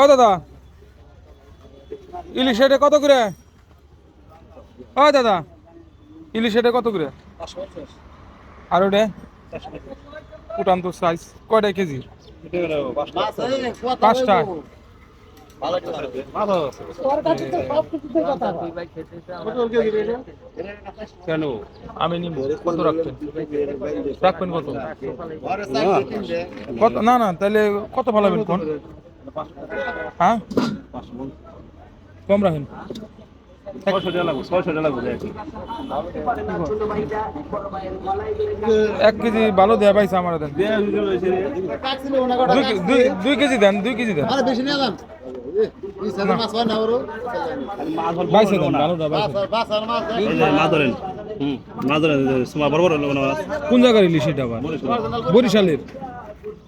ও দাদা ইলিশ এটা কত করে? ও দাদা ইলিশ এটা কত করে? আর ওটা? উঠান তো সাইজ কয়টা কেজি? পাঁচটা। কেন আমি নিব কত রাখবেন? রাখবেন কত? কত না না তাহলে কত ভালাবেন কোন? হ্যাঁ? কম রাখেন। এক কেজি ভালো দেয়া পাইছে আমার দেন। দুই কেজি দেন দুই কেজি দেন। বেশি নিয়ে যান বিশ